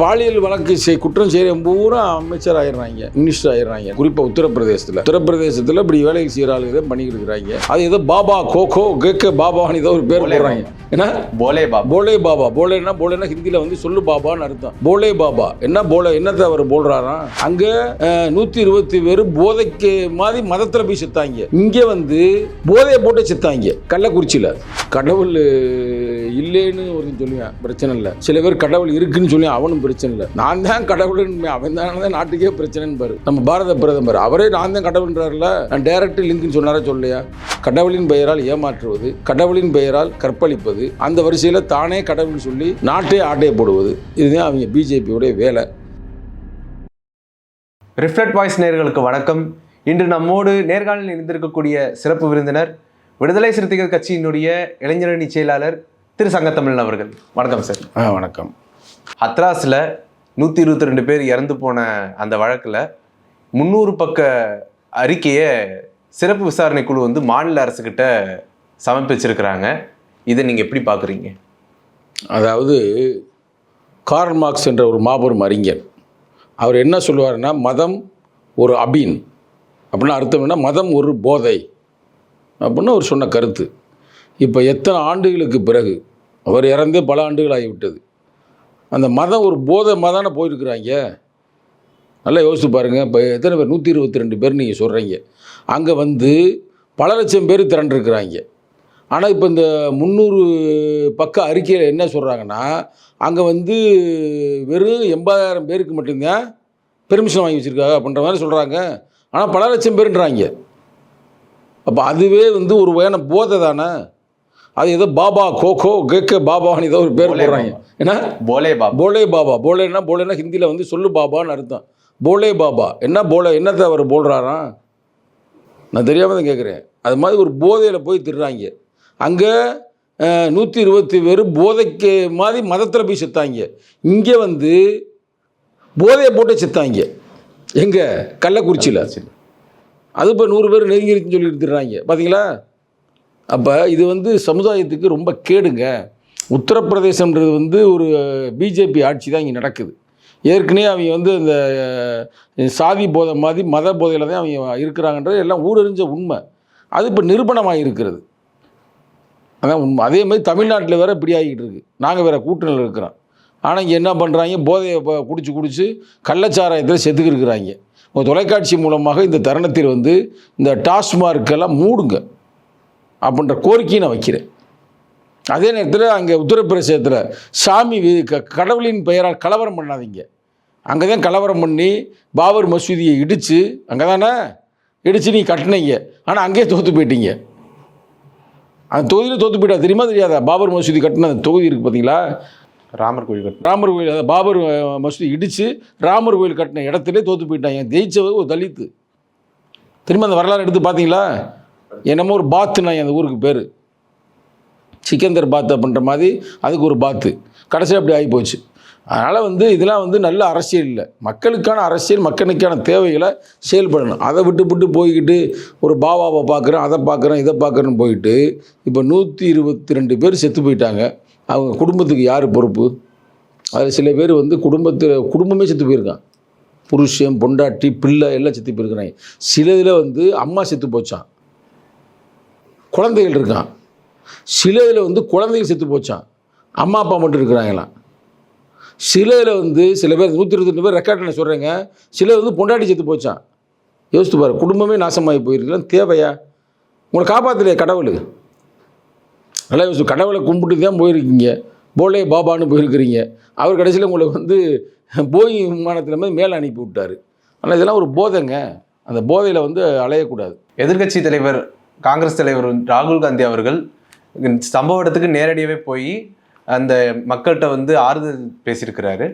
பாலியல் வழக்கு குற்றம் செய்கிற பூரா அமைச்சர் ஆயிடுறாங்க மினிஸ்டர் ஆயிடுறாங்க குறிப்பாக உத்தரப்பிரதேசத்தில். உத்தரப்பிரதேசத்தில் இப்படி வேலைக்கு செய்கிற ஆளுங்க தான் பண்ணிக்கிட்டு இருக்கிறாங்க. அது ஏதோ பாபா கோகோ கேக்க பாபான்னு ஏதோ ஒரு பேர் போடுறாங்க. என்ன? போலே பாபா. போலே பாபா. போலேன்னா போலேன்னா ஹிந்தியில் வந்து சொல்லு பாபான்னு அர்த்தம். போலே பாபா. என்ன போல என்னத்தை அவர் போடுறாராம் அங்கே நூற்றி இருபத்தி பேர் போதைக்கு மாதிரி மதத்தில் போய் செத்தாங்க. இங்கே வந்து போதையை போட்டு செத்தாங்க கள்ளக்குறிச்சியில். கடவுள் இல்லைன்னு ஒரு சொல்லுவேன் பிரச்சனை இல்லை. சில பேர் கடவுள் இருக்குன்னு சொல்லி அவனும் பிரச்சனை இல்லை. நான் தான் கடவுள்னு அவன் தானே நாட்டுக்கே பிரச்சனைன்னு பாரு. நம்ம பாரத பிரதமர் அவரே நான் தான் கடவுள்ன்றாருல நான் டைரக்ட் லிங்க்னு சொன்னாரா சொல்லையா கடவுளின் பெயரால் ஏமாற்றுவது கடவுளின் பெயரால் கற்பழிப்பது அந்த வரிசையில் தானே கடவுள்னு சொல்லி நாட்டே ஆட்டையை போடுவது இதுதான் அவங்க பிஜேபியோடைய வேலை. ரிஃப்ளெக்ட் வாய்ஸ் நேயர்களுக்கு வணக்கம். இன்று நம்மோடு நேர்காணலில் இருந்திருக்கக்கூடிய சிறப்பு விருந்தினர் விடுதலை சிறுத்தைகள் கட்சியினுடைய இளைஞரணி செயலாளர் திரு சங்கத்தமிழன் அவர்கள். வணக்கம் சார். ஆ வணக்கம். ஹத்ராஸில் நூற்றி இருபத்தி ரெண்டு பேர் இறந்து போன அந்த வழக்கில் முந்நூறு பக்க அறிக்கையை சிறப்பு விசாரணை குழு வந்து மாநில அரசுக்கிட்ட சமர்ப்பிச்சிருக்கிறாங்க. இதை நீங்கள் எப்படி பார்க்குறீங்க அதாவது கார்ல் மார்க்ஸ் என்ற ஒரு மாபெரும் அறிஞர் அவர் என்ன சொல்லுவாருன்னா மதம் ஒரு அபீன். அப்படின்னா அர்த்தம் என்ன? மதம் ஒரு போதை. அப்படின்னு அவர் சொன்ன கருத்து. இப்போ எத்தனை ஆண்டுகளுக்கு பிறகு அவர் இறந்தே பல ஆண்டுகள் ஆகிவிட்டது. அந்த மதம் ஒரு போதை மதான போயிருக்கிறாங்க. நல்லா யோசித்து பாருங்கள் இப்போ எத்தனை பேர்? நூற்றி இருபத்தி ரெண்டு பேர் நீங்கள் சொல்கிறீங்க அங்கே வந்து பல லட்சம் பேர் திரண்டிருக்கிறாங்க. ஆனால் இப்போ இந்த முந்நூறு பக்க அறிக்கையில் என்ன சொல்கிறாங்கன்னா அங்கே வந்து வெறும் எண்பதாயிரம் பேருக்கு மட்டும்தான் பெர்மிஷன் வாங்கி வச்சுருக்காங்க அப்படின்ற மாதிரி சொல்கிறாங்க ஆனால் பல லட்சம் பேருன்றாங்க. அப்போ அதுவே வந்து ஒரு வகையான போதை தானே? அது ஏதோ பாபா கோகோ கேக்க பாபான்னு ஏதோ ஒரு பேர் போடுறாங்க. என்ன? போலே பாபா. போலே பாபா. போலேன்னா போலேன்னா ஹிந்தியில் வந்து சொல்லு பாபான்னு அர்த்தம். போலே பாபா. என்ன போல? என்னத்தை அவர் போடுறாராம் நான் தெரியாமல் தான் கேட்குறேன் அது மாதிரி ஒரு போதையில் போய் திருறாங்க. அங்கே நூற்றி இருபத்தி பேர் போதைக்கு மாதிரி மதத்தில் போய் செத்தாங்க. இங்கே வந்து போதையை போட்டு செத்தாங்க. எங்கே? கள்ளக்குறிச்சியில். அது இப்போ நூறு பேர் நெருங்கிருச்சுன்னு சொல்லி எடுத்துடுறாங்க பார்த்தீங்களா அப்போ இது வந்து சமுதாயத்துக்கு ரொம்ப கேடுங்க. உத்தரப்பிரதேசம்ன்றது வந்து ஒரு பிஜேபி ஆட்சி தான் இங்கே நடக்குது. ஏற்கனவே அவங்க வந்து இந்த சாதி போதை மாதிரி மத போதையில் தான் அவங்க இருக்கிறாங்கன்றது எல்லாம் ஊரறிஞ்ச உண்மை. அது இப்போ நிரூபணமாக இருக்கிறது. அதான் உண்மை. அதே மாதிரி தமிழ்நாட்டில் வேற இப்படி ஆகிட்டு இருக்குது நாங்கள் வேறு கூட்டணியில் இருக்கிறோம். ஆனால் இங்கே என்ன பண்ணுறாங்க போதையை குடிச்சு குடிச்சு கள்ளச்சாராயத்தில் செத்துக்கிருக்கிறாங்க தொலைக்காட்சி மூலமாக இந்த தருணத்தில் வந்து இந்த டாஸ்மார்க்கெல்லாம் மூடுங்க. அப்படின்ற கோரிக்கையை நான் வைக்கிறேன். அதே நேரத்தில் அங்கே உத்தரப்பிரதேசத்தில் சாமி கடவுளின் பெயரால் கலவரம் பண்ணாதீங்க. அங்கே தான் கலவரம் பண்ணி பாபர் மசூதியை இடித்து அங்கே தானே இடித்து நீ கட்டினீங்க. ஆனால் அங்கேயே தோற்று போயிட்டீங்க. அந்த தொகுதியில் தோற்று போயிட்டா தெரியுமா தெரியாதா? பாபர் மசூதி கட்டின அந்த தொகுதி இருக்குது பார்த்தீங்களா ராமர் கோயில் கட்டணம் ராமர் கோயில் அதாவது பாபர் மசூதி இடித்து ராமர் கோயில் கட்டின இடத்துல தோற்று போயிட்டாங்க ஜெயிச்சவர் ஒரு தலித்து. திரும்ப அந்த வரலாறு எடுத்து பார்த்தீங்களா என்னமோ ஒரு பாத்து நாய் அந்த ஊருக்கு பேர். சிக்கந்தர் பாத் அப்படின்ற மாதிரி அதுக்கு ஒரு பாத்து. கடைசியாக அப்படி ஆகி போச்சு. அதனால் வந்து இதெல்லாம் வந்து நல்ல அரசியல் இல்லை. மக்களுக்கான அரசியல் மக்களுக்கான தேவைகளை செயல்படணும். அதை விட்டு விட்டு போய்கிட்டு ஒரு பாபாவை பார்க்குறேன் அதை பார்க்குறேன் இதை பார்க்குறேன்னு போயிட்டு இப்போ நூற்றி இருபத்தி ரெண்டு பேர் செத்து போயிட்டாங்க. அவங்க குடும்பத்துக்கு யார் பொறுப்பு? அதில் சில பேர் வந்து குடும்பத்தில் குடும்பமே செத்து போயிருக்கான் புருஷன் பொண்டாட்டி பிள்ளை எல்லாம் செத்து போயிருக்கிறாங்க. சில இதில் வந்து அம்மா செத்து போச்சான் குழந்தைகள் இருக்கான். சில இதில் வந்து குழந்தைகள் செத்து போச்சான் அம்மா அப்பா மட்டும் இருக்கிறாங்களாம். சில இதில் வந்து சில பேர் நூற்றி இருபத்தி பேர் ரெக்கார்ட் சொல்கிறேங்க சில வந்து பொண்டாட்டி செத்து போச்சான் யோசித்து பாரு குடும்பமே நாசமாகி போயிருக்கலாம் தேவையா? உங்களை காப்பாற்றலையே கடவுள். நல்லா யோசிச்சு கடவுளை கும்பிட்டு தான் போயிருக்கீங்க. போலே பாபான்னு போயிருக்கிறீங்க. அவர் கடைசியில் உங்களை வந்து போயிங் விமானத்தில் மாதிரி மேலே அனுப்பி விட்டார். ஆனால் இதெல்லாம் ஒரு போதைங்க. அந்த போதையில் வந்து அலையக்கூடாது. எதிர்க்கட்சி தலைவர் காங்கிரஸ் தலைவர் ராகுல் காந்தி அவர்கள் சம்பவ இடத்துக்கு நேரடியாகவே போய் அந்த மக்கள்கிட்ட வந்து ஆறுதல் பேசியிருக்கிறாரு.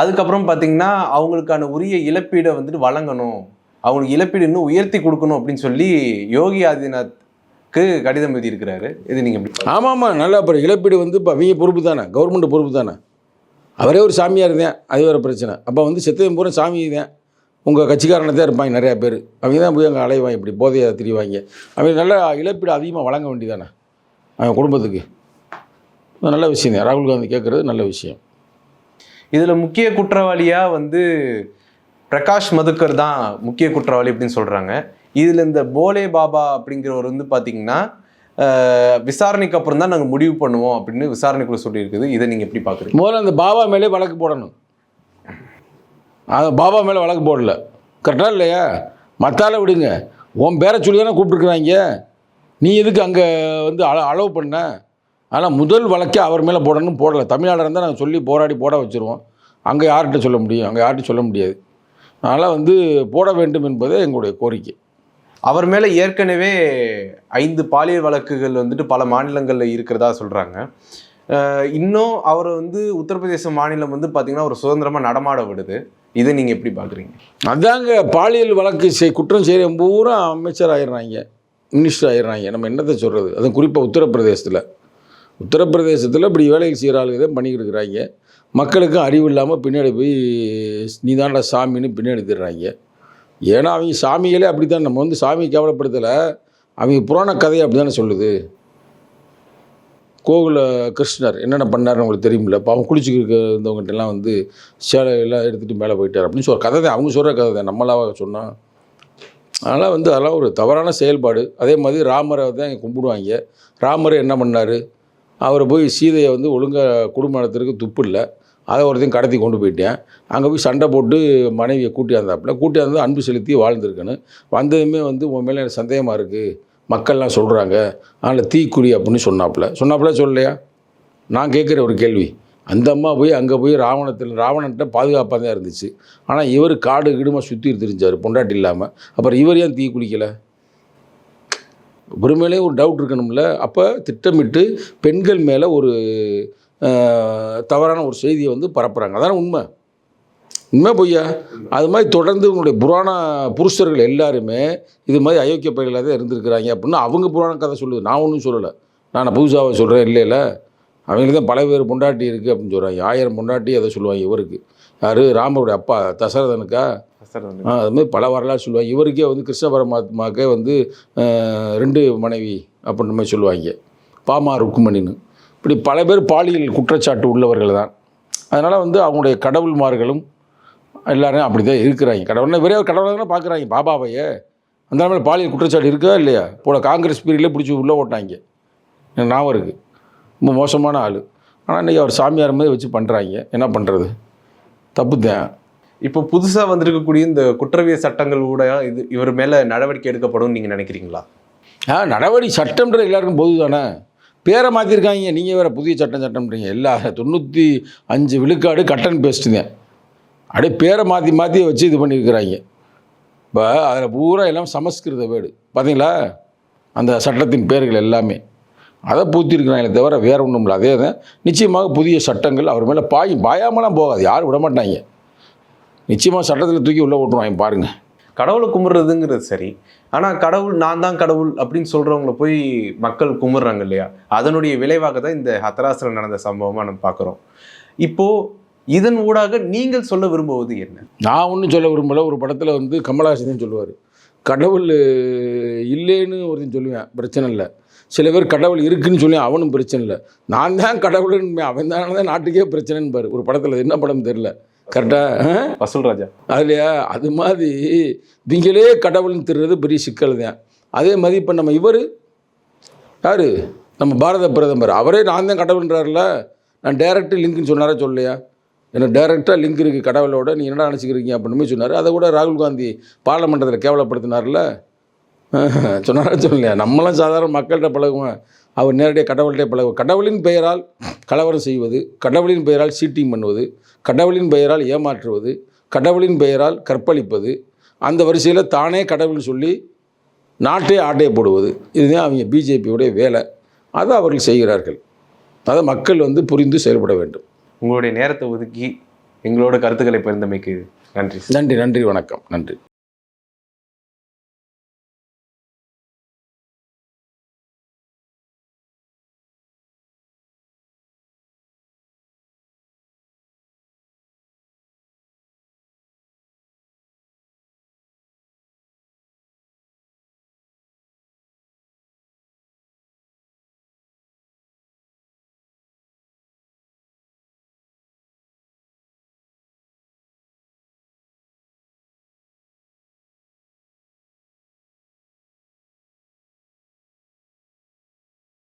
அதுக்கப்புறம் பார்த்தீங்கன்னா அவங்களுக்கான உரிய இழப்பீடை வந்துட்டு வழங்கணும். அவங்களுக்கு இழப்பீடு இன்னும் உயர்த்தி கொடுக்கணும் அப்படின்னு சொல்லி யோகி ஆதித்யநாத்க்கு கடிதம் எழுதியிருக்கிறாரு. இது நீங்கள் ஆமாம் ஆமாம் நல்லா அப்புறம் இழப்பீடு வந்து இப்போ அவங்க பொறுப்பு தானே? கவர்மெண்ட் பொறுப்பு தானே? அவரே ஒரு சாமியாக தான் அது வேறு பிரச்சனை. அப்போ வந்து செத்தவன் பூரா சாமி தான். உங்கள் கட்சிக்காரனை தான் இருப்பாங்க நிறையா பேர். அவங்க தான் போய் அங்கே அலைவாங்க இப்படி போதையை திரிவாங்க. அவங்க நல்ல இழப்பீடு அதிகமாக வழங்க வேண்டியதானே? அவன் குடும்பத்துக்கு. நல்ல விஷயம் தான். ராகுல் காந்தி கேட்குறது நல்ல விஷயம். இதில் முக்கிய குற்றவாளியாக வந்து பிரகாஷ் மதுக்கர் தான் முக்கிய குற்றவாளி அப்படின்னு சொல்கிறாங்க இதில் இந்த போலே பாபா அப்படிங்கிறவர் வந்து பார்த்தீங்கன்னா விசாரணைக்கு அப்புறம் தான் நாங்கள் முடிவு பண்ணுவோம் அப்படின்னு விசாரணைக்குள்ள சொல்லியிருக்குது. இதை நீங்கள் எப்படி பார்க்குறீங்க முதல்ல அந்த பாபா மேலே வழக்கு போடணும். அது பாபா மேலே வழக்கு போடல. கரெக்டாக இல்லையா? மத்தால விடுங்க. உன் பேரை சொல்லி தானே கூப்பிட்டுருக்குறாங்க. நீ எதுக்கு அங்கே வந்து அள அளவு பண்ண? ஆனால் முதல் வழக்கே அவர் மேலே போடணும் போடலை. தமிழ்நாடு இருந்தால் நாங்கள் சொல்லி போராடி போட வச்சுருவோம். அங்கே யார்கிட்ட சொல்ல முடியும்? அங்கே யார்கிட்ட சொல்ல முடியாது. அதனால் வந்து போட வேண்டும் என்பதே எங்களுடைய கோரிக்கை. அவர் மேலே ஏற்கனவே ஐந்து பாலியல் வழக்குகள் வந்துட்டு பல மாநிலங்களில் இருக்கிறதா சொல்கிறாங்க இன்னும் அவர் வந்து உத்தரப்பிரதேச மாநிலம் வந்து பார்த்திங்கன்னா ஒரு சுதந்திரமாக நடமாட விடுது. இதை நீங்கள் எப்படி பார்க்குறீங்க அதாங்க பாலியல் வழக்கு செய் குற்றம் செய்கிற பூரா அமைச்சர் ஆயிடுறாங்க மினிஸ்டர் ஆயிடுறாங்க. நம்ம என்னத்தை சொல்கிறது அதுவும் குறிப்பாக உத்தரப்பிரதேசத்தில். உத்தரப்பிரதேசத்தில் இப்படி வேலைகள் செய்கிற ஆளுங்க தான் பண்ணிக்கிட்டு இருக்கிறாங்க. மக்களுக்கும் அறிவு இல்லாமல் பின்னாடி போய் நீதாண்டா சாமின்னு பின்னாடி திடுறாங்க ஏன்னா அவங்க சாமிகளே அப்படி தான் நம்ம வந்து சாமி கேவலப்படுத்தலை. அவங்க புராண கதையை அப்படி தானே சொல்லுது. கோகுல கிருஷ்ணர் என்னென்ன பண்ணார்னு உங்களுக்கு தெரியுமில்ல இப்போ அவன் குளிச்சுக்கிட்டு இருந்தவங்ககிட்டலாம் வந்து சேலை எல்லாம் எடுத்துகிட்டு மேலே போயிட்டார் அப்படின்னு சொல்ற கதை தான். அவங்க சொல்கிற கதை தான். நம்மளாக சொன்னால் அதனால் வந்து அதெல்லாம் ஒரு தவறான செயல்பாடு. அதே மாதிரி ராமரை தான் கும்பிடுவாங்க. ராமர் என்ன பண்ணார்? அவர் போய் சீதையை வந்து ஒழுங்காக குடும்ப நடத்துறதுக்கு துப்பு இல்லை. அதை ஒருத்தையும் கடத்தி கொண்டு போயிட்டேன். அங்கே போய் சண்டை போட்டு மனைவியை கூட்டியாந்தாப்புல. கூட்டியாந்து அன்பு செலுத்தி வாழ்ந்துருக்கணும். வந்ததுமே வந்து உன் மேலே எனக்கு சந்தேகமாக இருக்குது மக்கள்லாம் சொல்கிறாங்க அதனால் தீக்குறி அப்படின்னு சொன்னாப்புல. சொன்னாப்புல சொல்லலையா? நான் கேட்குற ஒரு கேள்வி. அந்த அம்மா போய் அங்கே போய் ராவணத்தில் ராவணன்ட்ட பாதுகாப்பாக தான் இருந்துச்சு. ஆனால் இவர் காடு கீடுமாக சுற்றி தெரிஞ்சார் பொண்டாட்டி இல்லாமல் அப்புறம் இவர் ஏன் தீ குளிக்கலை பெருமையிலே ஒரு டவுட் இருக்கணும்ல. அப்போ திட்டமிட்டு பெண்கள் மேலே ஒரு தவறான ஒரு செய்தியை வந்து பரப்புகிறாங்க அதான உண்மை? உண்மை பொய்யா? அது மாதிரி தொடர்ந்து உங்களுடைய புராண புருஷர்கள் எல்லாருமே இது மாதிரி அயோக்கிய பயிர்களாக தான் இருந்திருக்கிறாங்க அப்படின்னு அவங்க புராண கதை சொல்லுது. நான் ஒன்றும் சொல்லலை. நான் புதுசாக சொல்கிறேன் இல்லைல்ல அவங்களுக்கு தான் பல பேர் பொண்டாட்டி இருக்குது அப்படின்னு சொல்கிறாங்க ஆயிரம் பொண்டாட்டி அதை சொல்லுவாங்க இவருக்கு. யார்? ராமருடைய அப்பா. தசரதனுக்கா? அது மாதிரி பல வரலாறு சொல்லுவாங்க. இவருக்கே வந்து கிருஷ்ண பரமாத்மாக்கே வந்து ரெண்டு மனைவி அப்படின்ற மாதிரி சொல்லுவாங்க. பாமா ருக்குமணின்னு இப்படி பல பேர் பாலியல் குற்றச்சாட்டு உள்ளவர்கள் தான். அதனால் வந்து அவங்களுடைய கடவுள்மார்களும் எல்லாரும் அப்படி தான் இருக்கிறாங்க. கடவுள்னா வெறும் கடவுளாக தானே பார்க்குறாங்க பாபாவையே. அந்த மேலே பாலியல் குற்றச்சாட்டு இருக்கா இல்லையா? போல காங்கிரஸ் பீரியட்லேயே பிடிச்சி உள்ளே ஓட்டாங்க ஞாபகம் இருக்குது ரொம்ப மோசமான ஆள். ஆனால் இன்றைக்கி அவர் சாமியார் மாதிரி வச்சு பண்ணுறாங்க என்ன பண்ணுறது தப்பு தான். இப்போ புதுசாக வந்திருக்கக்கூடிய இந்த குற்றவியல் சட்டங்கள் கூட இது இவர் மேலே நடவடிக்கை எடுக்கப்படும் நீங்கள் நினைக்கிறீங்களா? ஆ நடவடிக்கை சட்டம்ன்றது எல்லாருக்கும் பொது தானே பேரை மாற்றிருக்காங்க நீங்கள் வேறு புதிய சட்டம் சட்டம்ன்றீங்க. எல்லா தொண்ணூற்றி அஞ்சு விழுக்காடு கட்டன் பேஸ்ட்டுங்க அப்படியே பேரை மாற்றி மாற்றி வச்சு இது பண்ணியிருக்கிறாங்க. இப்போ அதில் பூரா எல்லாம் சமஸ்கிருத வேர்டு பார்த்தீங்களா அந்த சட்டத்தின் பேர்கள் எல்லாமே. அதை பூத்திருக்கிறாங்களே தவிர வேறு ஒன்றும் இல்லை. அதே தான் நிச்சயமாக புதிய சட்டங்கள் அவர் மேலே பாயும். பாயாமலாம் போகாது. யாரும் விட மாட்டாங்க. நிச்சயமாக சட்டத்தில் தூக்கி உள்ளே ஓட்டுருவாங்க பாருங்கள் கடவுளை கும்பிட்றதுங்கிறது சரி. ஆனால் கடவுள் நான் தான் கடவுள் அப்படின்னு சொல்கிறவங்கள போய் மக்கள் கும்பிட்றாங்க இல்லையா? அதனுடைய விளைவாக தான் இந்த ஹத்தராசில் நடந்த சம்பவமாக நம்ம பார்க்குறோம் இப்போது இதன் ஊடாக நீங்கள் சொல்ல விரும்புவது என்ன? நான் ஒன்றும் சொல்ல விரும்பல. ஒரு படத்தில் வந்து கமலஹாசன் சொல்லுவார். கடவுள் இல்லைன்னு ஒருத்தன் சொல்லுவேன். பிரச்சனை இல்லை. சில பேர் கடவுள் இருக்குன்னு சொல்லி அவனும் பிரச்சனை இல்லை. நான் தான் கடவுள்னு அவன் தானே தான் நாட்டுக்கே பிரச்சனைன்னு பாரு ஒரு படத்தில் என்ன படம் தெரில கரெக்டாக வசூல் ராஜா. அதுலையா? அது மாதிரி நீங்களே கடவுள்னு தெரிறது பெரிய சிக்கல் தான். அதே மாதிரி இப்போ நம்ம இவர் யார்? நம்ம பாரத பிரதமர். அவரே நான் தான் கடவுள்ன்றார்ல. நான் டேரக்ட் லிங்க்னு சொன்னாரா சொல்லலையா? ஏன்னா டேரெக்டாக லிங்க் இருக்குது கடவுளோட நீ என்னடா நினச்சிக்கிறீங்க அப்படின்னு சொன்னார். அதை கூட ராகுல் காந்தி பார்லமெண்டத்தில் கேவலப்படுத்தினார்ல. சொன்னாரா சொல்லலையா நம்மளாம் சாதாரண மக்கள்கிட்ட பழகுவேன் அவர் நேரடியாக கடவுள்கிட்ட பழகு கடவுளின் பெயரால் கலவரம் செய்வது கடவுளின் பெயரால் சீட்டிங் பண்ணுவது கடவுளின் பெயரால் ஏமாற்றுவது கடவுளின் பெயரால் கற்பழிப்பது அந்த வரிசையில் தானே கடவுள்னு சொல்லி நாட்டே ஆட்டையை போடுவது. இதுதான் அவங்க பிஜேபியோடைய வேலை. அதை அவர்கள் செய்கிறார்கள். அதை மக்கள் வந்து புரிந்து செயல்பட வேண்டும். உங்களுடைய நேரத்தை ஒதுக்கி எங்களோட கருத்துக்களை பகிர்ந்தமைக்கு நன்றி. நன்றி நன்றி வணக்கம். நன்றி.